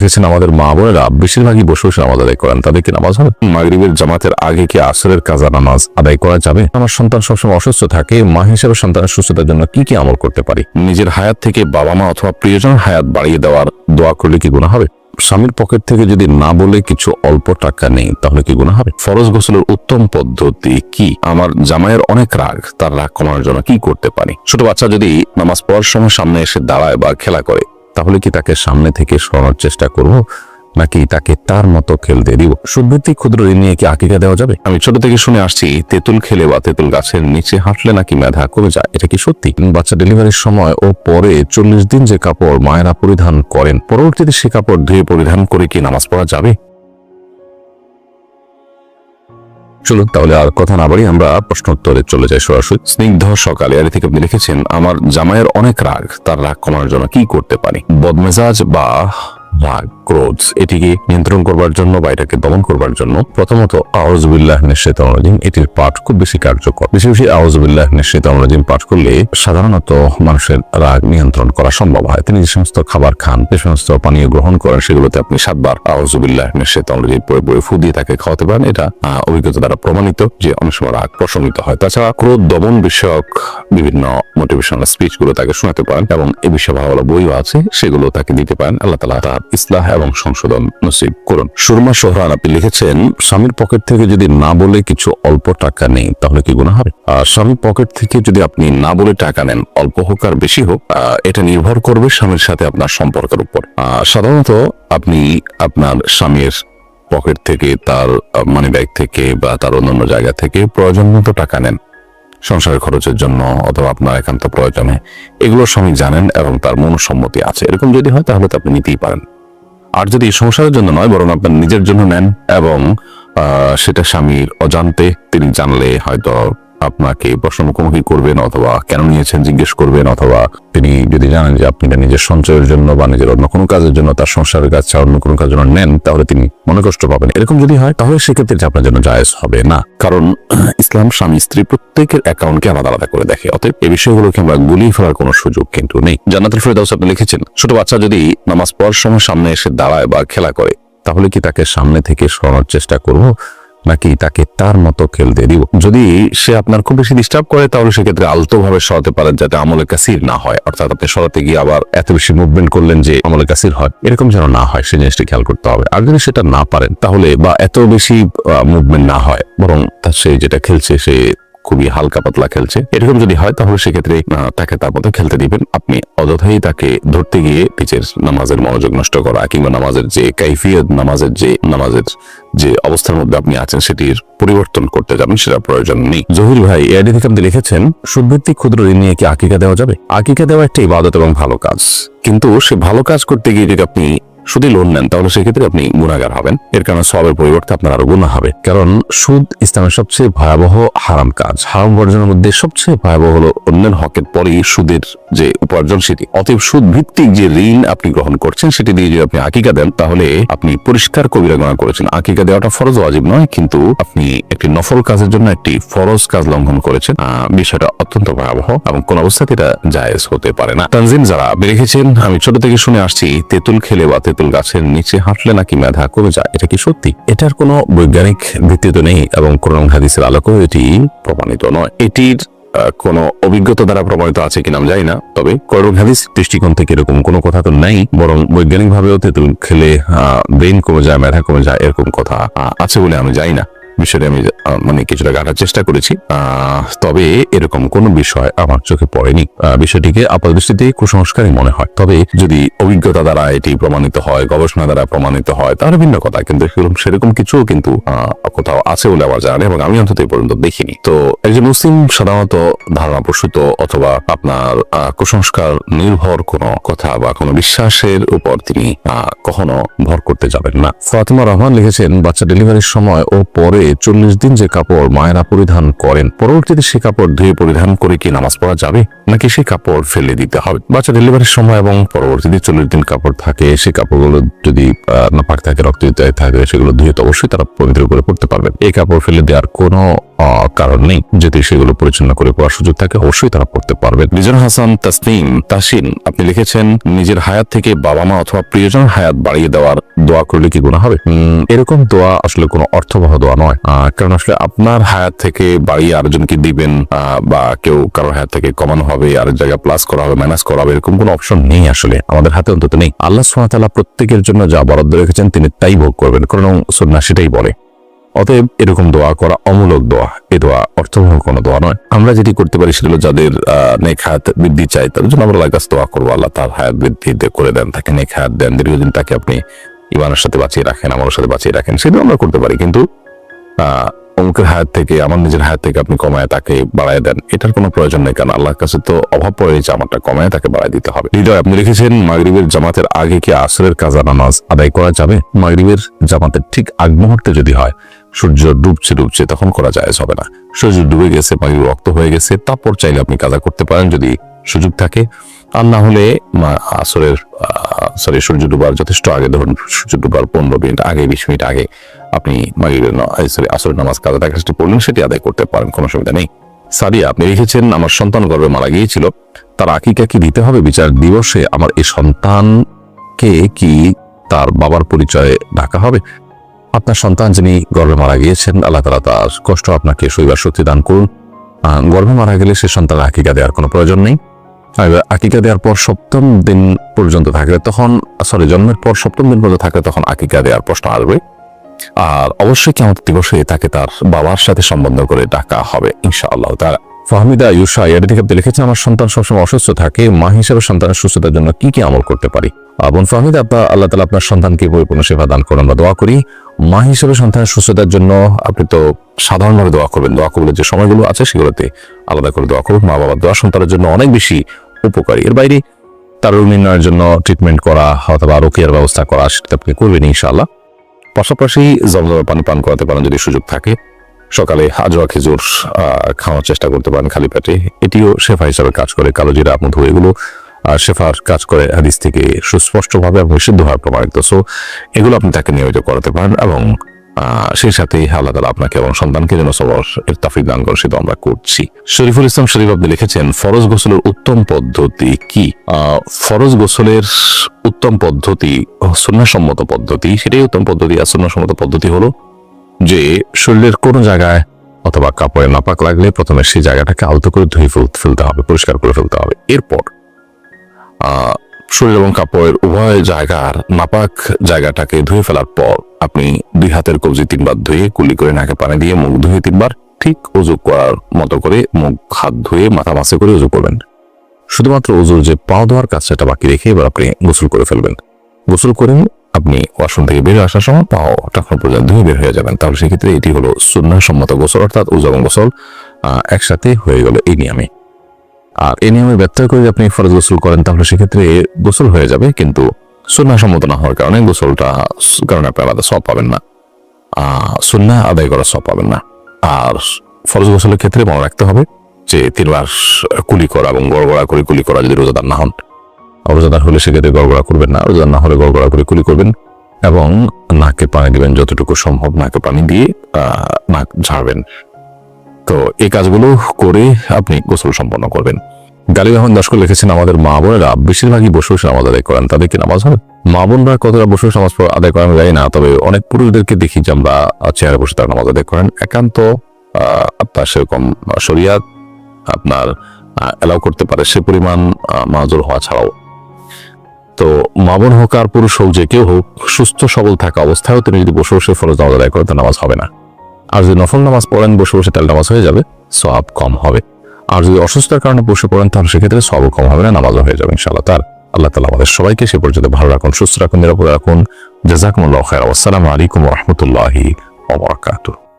দেখেছেন আমাদের মা বোনেরা, বেশিরভাগই বসে বসে নামাজ আদায় করেন। তাদের কি নামাজ হবে? মাগরিবের জামাতের আগে কি আসরের কাজা নামাজ আদায় করা যাবে? আমার সন্তান সবসময় অসুস্থ থাকে, মা হিসেবে সন্তানের সুস্থতার জন্য কি কি আমল করতে পারি? নিজের হায়াত থেকে বাবা মা অথবা প্রিয়জনের হায়াত বাড়িয়ে দেওয়ার দোয়া করলে কি গুণা হবে? স্বামীর পকেট থেকে যদি না বলে কিছু অল্প টাকা নেই, তাহলে কি গুণা হবে? ফরজ গোসলের উত্তম পদ্ধতি কি? আমার জামাইয়ের অনেক রাগ, তার রাগ কমানোর জন্য কি করতে পারি? ছোট বাচ্চা যদি নামাজ পড়ার সময় সামনে এসে দাঁড়ায় বা খেলা করে তাহলে কি তাকে সামনে থেকে সরানোর চেষ্টা করব, নাকি তাকে তার মতো খেলতে দিব? সুবৃত্তি ক্ষুদ্র ঋণ নিয়ে কি আকিকা দেওয়া যাবে? আমি ছোট থেকে শুনে আসছি, তেঁতুল খেলে বা তেঁতুল গাছের নিচে হাঁটলে নাকি মেধা কমে যায়, এটা কি সত্যি? বাচ্চা ডেলিভারির সময় ও পরে চল্লিশ দিন যে কাপড় মায়েরা পরিধান করেন, পরবর্তীতে সে কাপড় ধুয়ে পরিধান করে কি নামাজ পড়া যাবে? চলুন তাহলে আর কথা না বাড়ি আমরা প্রশ্ন উত্তরে চলে যাই সরাসরি। স্নিগ্ধ সকালে আরে থেকে আপনি লিখেছেন, আমার জামাইয়ের অনেক রাগ, তার রাগ কমানোর জন্য কি করতে পারি? বদমেজাজ বা রাগ ক্রোধ। এটিকে নিয়ন্ত্রণ করবার জন্য বা এটাকে দমন করবার জন্য প্রথমত আওয়াজবিল্লাহ নিশ্চিতানুরাজিম এটির পাঠ খুব বেশি কার্যকর। বেশি বেশি আওয়াজবিল্লাহ নিশ্চিতানুরাজিম পাঠ করলে সাধারণত মানুষের রাগ নিয়ন্ত্রণ করা সম্ভব হয়। তিনি যে সমস্ত খাবার খান, যে সমস্ত পানীয় গ্রহণ করেন, সেগুলোতে আপনি সাতবার আওয়াজবিল্লাহ নিশ্চিতানুরাজিম পরে পরে ফু দিয়ে তাকে খাওয়াতে পারেন। এটা অভিজ্ঞতা দ্বারা প্রমাণিত যে অনেক সময় রাগ প্রশমিত হয়। তাছাড়া ক্রোধ দমন বিষয়ক বিভিন্ন মোটিভেশনাল স্পিচগুলো তাকে শোনাতে পারেন এবং এ বিষয়ে ভালো ভালো বইও আছে, সেগুলো তাকে দিতে পারেন। আল্লাহ তালা তার ইসলাহ এবং সংশোধন নসিব করুন। সুরমা সোহরান, আপনি লিখেছেন, স্বামীর পকেট থেকে যদি না বলে কিছু অল্প টাকা নেই, তাহলে কি গুণা হবে? আর স্বামীর পকেট থেকে যদি আপনি না বলে টাকা নেন, অল্প হোক আর বেশি হোক এটা নির্ভর করবে স্বামীর সাথে আপনার সম্পর্কের উপর। সাধারণত আপনি আপনার স্বামীর পকেট থেকে, তার মানি ব্যাগ থেকে বা তার অন্যান্য জায়গা থেকে প্রয়োজন মতো টাকা নেন। সংসারের খরচের জন্য অথবা আপনার একান্ত প্রয়োজনে। এগুলো স্বামী জানেন এবং তার মনসম্মতি আছে। এরকম যদি হয়, তাহলে তো আপনি নিতেই পারেন। আর যদি সংসারের জন্য নয়, বরং আপনার নিজের জন্য নেন এবং সেটা স্বামীর অজান্তে তিনি জানলে হয়তো আপনাকে প্রশ্ন মুখোমুখি করবেন অথবা কেন নিয়েছেন জিজ্ঞেস করবেন, অথবা তিনি যদি জানেন যে আপনি এটা নিজের সঞ্চয়ের জন্য বা নিজের অন্য কোনো কাজের জন্য তার সংসারের কাজ ছাড়া অন্য কোনো কাজের জন্য নেন, তাহলে তিনি মনে কষ্ট পাবেন। এরকম যদি হয়, তাহলে সেক্ষেত্রে আপনার জন্য জায়েজ হবে না। কারণ ইসলাম স্বামী স্ত্রী প্রত্যেকের অ্যাকাউন্টকে আলাদা আলাদা করে দেখে, অতএব এই বিষয়গুলোকে আমরা গুলিয়ে ফেলার কোনো সুযোগ কিন্তু নেই। জান্নাতুল ফেরদাউস আপনি লিখেছেন, ছোট বাচ্চা যদি নামাজ পড়ার সময় সামনে এসে দাঁড়ায় বা খেলা করে, তাহলে কি তাকে সামনে থেকে সরানোর চেষ্টা করব? নাকি তাকে তার মতো খেলতে দিব? যদি সে আপনার খুব বেশি ডিস্টার্ব করে, তাহলে সেক্ষেত্রে আলতো ভাবে সরাতে পারেন যাতে আমলে কাসির না হয়। অর্থাৎ আপনি সরাতে গিয়ে আবার এত বেশি মুভমেন্ট করলেন যে আমলে কাসির হয়। এরকম যেন না হয় সেই জিনিসটি খেয়াল করতে হবে। আর যদি সেটা না পারেন, তাহলে বা এত বেশি মুভমেন্ট না হয়, বরং তার সে যেটা খেলছে, সে খুবই হালকা পাতলা খেলছে। এরকম যদি হয়, তাহলে সেক্ষেত্রে তাকে তার মতো খেলতে দিবেন। আপনি অযথাই তাকে ধরতে গিয়ে নিজের নামাজের মনোযোগ নষ্ট করা, কিংবা নামাজের যে কাইফিয়ত, নামাজের যে নামাজের যে অবস্থার মধ্যে আপনি আছেন, সেটির পরিবর্তন করতে যাবেন, সেটা প্রয়োজন নেই। জহির ভাই, এআইডি থেকে আপনি লিখেছেন, সুদভিত্তিক ক্ষুদ্র ঋণ নিয়ে কি আকিকা দেওয়া যাবে? আকিকা দেওয়া একটা ইবাদত এবং ভালো কাজ। কিন্তু সে ভালো কাজ করতে গিয়ে যদি আপনি সুদে লোন নেন, তাহলে সেক্ষেত্রে আপনি গুণাগার হবেন। এর কারণে সবের পরিবর্তে আপনার আরও গুণা হবে। কারণ সুদ ইসলামের সবচেয়ে ভয়াবহ হারাম কাজ। হারাম বর্জনের মধ্যে সবচেয়ে ভয়াবহ হলো অন্যের হকের পরেই সুদের যে উপার্জন সেটি অতএব সুদ ভিত্তিক যে ঋণ আপনি গ্রহণ করছেন, সেটি দিয়ে যদি আপনি আকিকা দেন, তাহলে আপনি পরিষ্কার কবিরা গুণা করেছেন। আকিকা দেওয়াটা ফরজ ওয়াজিব নয়, কিন্তু আপনি একটি নফল কাজের জন্য একটি ফরজ কাজ লঙ্ঘন করেছেন। বিষয়টা অত্যন্ত ভয়াবহ এবং কোন অবস্থাতে এটা জায়েজ হতে পারে না। তানজিম, যারা রেখেছেন আমি ছোট থেকে শুনে আসছি, তেঁতুল খেলে বা তেঁতুল গাছের নিচে হাঁটলে নাকি মেধা কমে যায়, এটা কি সত্যি? এটার কোনো বৈজ্ঞানিক ভিত্তি তো নেই এবং কোরআন হাদিসের আলোকেও এটি প্রমাণিত নয়। এটির কোন অভিজ্ঞতা দ্বারা প্রমাণিত আছে কিনা আমি জানি না, তবে করণ হাদিস দৃষ্টিকোণ থেকে এরকম কোনো কথা তো নেই, বরং বৈজ্ঞানিক ভাবেও তেঁতুল খেলে ব্রেন কমে যায়, মেধা কমে যায়, এরকম কথা আছে বলে আমি জানি না। বিষয়টি আমি মানে কিছুটা গাঁটার চেষ্টা করেছি। তবে এরকম কোন বিষয় আমার চোখে পড়েনি। বিষয়টিকে আপাত দৃষ্টিতে কুসংস্কারই মনে হয়। তবে যদি অভিজ্ঞতা দ্বারা এটি প্রমাণিত হয়, গবেষণা দ্বারা প্রমাণিত হয়, তাহলে ভিন্ন কথা। কিন্তু সেরকম কিছু কিন্তু কোথাও আছে বলে আমার জানা এবং আমি অন্তত পর্যন্ত দেখিনি। তো একজন মুসলিম সাধারণত ধারণা প্রসূত অথবা আপনার কুসংস্কার নির্ভর কোনো কথা বা কোনো বিশ্বাসের উপর তিনি কখনো ভর করতে যাবেন না। ফাতিমা রহমান লিখেছেন, বাচ্চা ডেলিভারির সময় ও পরে চল্লিশ দিন যে কাপড় মায়েরা পরিধান করেন পরবর্তীতে সে কাপড় ধুয়ে পরিধান করে কি নামাজ পড়া যাবে? নাকি সেই কাপড় ফেলে দিতে হবে? বাচ্চা ডেলিভারির সময় এবং পরবর্তীতে চল্লিশ দিন কাপড় থাকে সে কাপড়গুলো যদি আহ, নাপাক থাকে রক্ত থাকে সেগুলো ধুয়ে তো অবশ্যই তারা পবিত্র করে পড়তে পারবেন এই কাপড় ফেলে দেওয়ার কোনো কারণ নেই। যদি সেগুলো পরিচ্ছন্ন করে পড়ার সুযোগ থাকে, অবশ্যই তারা পড়তে পারবে। লিজন হাসান, তাসনিম তাসিন আপনি লিখেছেন, নিজের হায়াত থেকে বাবা মা অথবা প্রিয়জন হায়াত বাড়িয়ে দেওয়ার দোয়া করলে কি গুণা হবে? এরকম দোয়া আসলে কোনো অর্থবহ দোয়া নয়। কারণ আসলে আপনার হায়াত থেকে বাড়িয়ে আরেকজনকে দিবেন বা কেউ কারোর হায়াত থেকে কমানো হবে, আরেক জায়গায় প্লাস করা হবে মাইনাস করা হবে, এরকম কোনো অপশন নেই আসলে। আমাদের হাতে অন্তত নেই। আল্লাহ সুহাতালা প্রত্যেকের জন্য যা বরাদ্দ রেখেছেন, তিনি তাই ভোগ করবেন। কারণ সন্ন্যাসীটাই সেটাই বলে। অতএব এরকম দোয়া করা অমূলক দোয়া। এ দোয়া অর্থবহ কোনো দোয়া নয়। আমরা যেটি করতে পারি সেটা হলো যাদের নেক হায়াত বৃদ্ধি চাই তাদের জন্য আমরা কাছে দোয়া করব। আল্লাহ তার হায়াত বৃদ্ধি করে দেন, তাকে নেক হায়াত দেন, দীর্ঘদিন তাকে আপনি ইমানের সাথে বাঁচিয়ে রাখেন আমার সাথে বাঁচিয়ে রাখেন সেটাও আমরা করতে পারি। কিন্তু অমুকের হায়াত থেকে, আমার নিজের হায়াত থেকে আপনি কমায় তাকে বাড়ায় দেন, এটার কোনো প্রয়োজন নেই। কারণ আল্লাহর কাছে তো অভাব পড়ে যে আমারটা কমায় তাকে বাড়ায় দিতে হবে। হৃদয়, আপনি লিখেছেন, মাগরিবের জামাতের আগে কি আসরের কাজা নামাজ আদায় করা যাবে? মাগরিবের জামাতের ঠিক আগ মুহূর্তে যদি হয় সূর্য ডুবছে ডুবছে, তখন করা যায় হবে না। সূর্য ডুবে গেছে মাগরিব রক্ত হয়ে গেছে, তারপর চাইলে আপনি কাজা করতে পারেন যদি সুযোগ থাকে। আর না হলে আসরের সরি, সূর্য ডুবার যথেষ্ট আগে, ধরুন সূর্য ডুবার পনেরো মিনিট আগে, বিশ মিনিট আগে আপনি সরি, আসরের নামাজ কাজাটা কাজটি পড়লেন সেটি আদায় করতে পারেন, কোনো অসুবিধা নেই। সাদিয়া, আপনি লিখেছেন, আমার সন্তান গর্বে মারা গিয়েছিল, তার আকিকা কি দিতে হবে বিচার দিবসে? আমার এই সন্তানকে কি তার বাবার পরিচয়ে ডাকা হবে? আপনার সন্তান যিনি গর্ভে মারা গিয়েছেন, আল্লাহ তালা তার কষ্ট আপনাকে শৈবার শক্তি দান করুন। গর্ভে মারা গেলে সে সন্তান আকিকা দেওয়ার কোনো প্রয়োজন নেই। আকিকা দেওয়ার পর সপ্তম দিন পর্যন্ত থাকলে তখন সরি জন্মের পর সপ্তম দিন পর্যন্ত থাকলে তখন আকিকা দেওয়ার প্রশ্ন আসবে। আর অবশ্যই কেমন দিবসে তাকে তার বাবার সাথে সম্বন্ধ করে ডাকা হবে, ইনশাআল্লাহ তার ফাহমিদা ইউসা থেকে আপনি লিখেছেন আমার সন্তান সবসময় অসুস্থ থাকে, মা হিসেবে সন্তানের সুস্থতার জন্য কি কি আমল করতে পারি? বোন ফাহমিদা আপনার আল্লাহ তালা আপনার সন্তানকে পরিপূর্ণ সেবা দান করুন আমরা দোয়া করি। মা হিসেবে সন্তানের সুস্থতার জন্য আপনি তো সাধারণভাবে দোয়া করবেন। দোয়া কবুলের যে সময়গুলো আছে, সেগুলোতে আলাদা করে দোয়া করুন। মা বাবার দোয়া সন্তানের জন্য অনেক বেশি উপকারী। এর বাইরে তার নির্ণয়ের জন্য ট্রিটমেন্ট করা অথবা রোকের ব্যবস্থা করা, সেটা আপনি করবেন ইনশাআল্লাহ। পাশাপাশি জমজমের পানি পান করাতে পারেন যদি সুযোগ থাকে। সকালে হাজোয়া খেজুর খাওয়ার চেষ্টা করতে পারেন খালি পেটে। এটিও শেফা হিসাবে কাজ করে। কালো জিরা, মধু, এগুলো শেফার কাজ করে হাদিস থেকে সুস্পষ্টভাবে এবং সিদ্ধ হওয়ার প্রমাণিত। সো এগুলো আপনি তাকে নিয়মিত করাতে পারেন এবং সেই সাথে আল্লাহ তালা আপনাকে এবং সন্তানকে যেন সবার এর তাফিক দান করেন সেটা আমরা করছি। শরীফুল ইসলাম শরীফ আপনি লিখেছেন, ফরজ গোসলের উত্তম পদ্ধতি কি? ফরজ গোসলের উত্তম পদ্ধতি সন্ন্যাসম্মত পদ্ধতি, সেটাই উত্তম পদ্ধতি আর সন্ন্যাসম্মত পদ্ধতি হলো যে শরীরের কোন জায়গায় অথবা কাপড়ে নাপাক লাগলে প্রথমে সেই জায়গাটাকে আলতো করে ধুয়ে ফেল- ফেলতে হবে, পরিষ্কার করে ফেলতে হবে। এরপর শরীর এবং কাপড়ের উভয় জায়গার নাপাক জায়গাটাকে ধুয়ে ফেলার পর আপনি দুই হাতের কবজি তিনবার ধুয়ে কুলি করে নাকে পানি দিয়ে মুখ ধুয়ে তিনবার ঠিক উজু করার মতো করে মুখ, হাত ধুয়ে মাথা মাসে করে উজু করবেন। শুধুমাত্র উজুর যে পা ধোয়ার কাজ সেটা বাকি রেখে এবার আপনি গোসল করে ফেলবেন। গোসল করেন আপনি ওয়াশরুম থেকে বেরিয়ে আসার সময় পাও টাকা পর্যন্ত ধুয়ে বের হয়ে যাবেন। তাহলে সেক্ষেত্রে এটি হলো সুন্নাহ সম্মত গোসল, অর্থাৎ উজু এবং গোসল একসাথে হয়ে গেল এই নিয়মে। আর এই নিয়মে ব্যত্যয় করে আপনি ফরজ গোসল করেন, তাহলে সেক্ষেত্রে গোসল হয়ে যাবে, কিন্তু সুন্নাহ সম্মত না হওয়ার কারণে গোসলটা কারণে আপনি আলাদা সব পাবেন না। আহ, সুন্নাহ আদায় করা সব পাবেন না। আর ফরজ গোসলের ক্ষেত্রে মনে রাখতে হবে যে তিনবার কুলি করা এবং গড়গড়া করে কুলি করা যদি রোজাদার না হন রোজাদার হলে সেক্ষেত্রে গড়গড়া করবেন না রোজাদার না হলে গড়গড়া করে কুলি করবেন এবং নাকে পানি দিবেন যতটুকু সম্ভব, নাকে পানি দিয়ে নাক ঝাড়বেন। তো এই কাজগুলো করে আপনি গোসল সম্পন্ন করবেন। গালিব আহমদ দশকর লিখেছেন, আমাদের মা বোনেরা বেশিরভাগই বসে বসে নামাজ আদায় করেন। তাদেরকে নামাজ হয়? মা বোনরা কতটা বসে নামাজ আদায় করেন জানি না, তবে অনেক পুরুষদেরকে দেখি যে আমরা চেয়ারে বসে তারা নামাজ আদায় করেন। একান্ত আপনার সেরকম শরিয়াত আপনার অ্যালাউ করতে পারে। সে পরিমাণ মাজুর হওয়া ছাড়াও। তো মা বোন হোক আর পুরুষ হোক যে কেউ হোক, সুস্থ সবল থাকা অবস্থায়ও তিনি যদি বসে বসে ফরজ নামাজ আদায় করেন, তো নামাজ হবে না। আর যদি নফল নামাজ পড়েন, বসে বসে তাহলে নামাজ হয়ে যাবে সব কম হবে। আর যদি অসুস্থতার কারণে বসে পড়েন, তাহলে সেক্ষেত্রে সব কম হবে না, নামাজও হয়ে যাবে ইনশাআল্লাহ তার আল্লাহ তালা আমাদের সবাইকে সে পর্যন্ত ভালো রাখুন, সুস্থ রাখুন, নিরাপদ রাখুন। জাজাকুমুল্লাহ খায়র আসসালামু আলাইকুম রহমতুল্লাহি ওবরাকাতুহ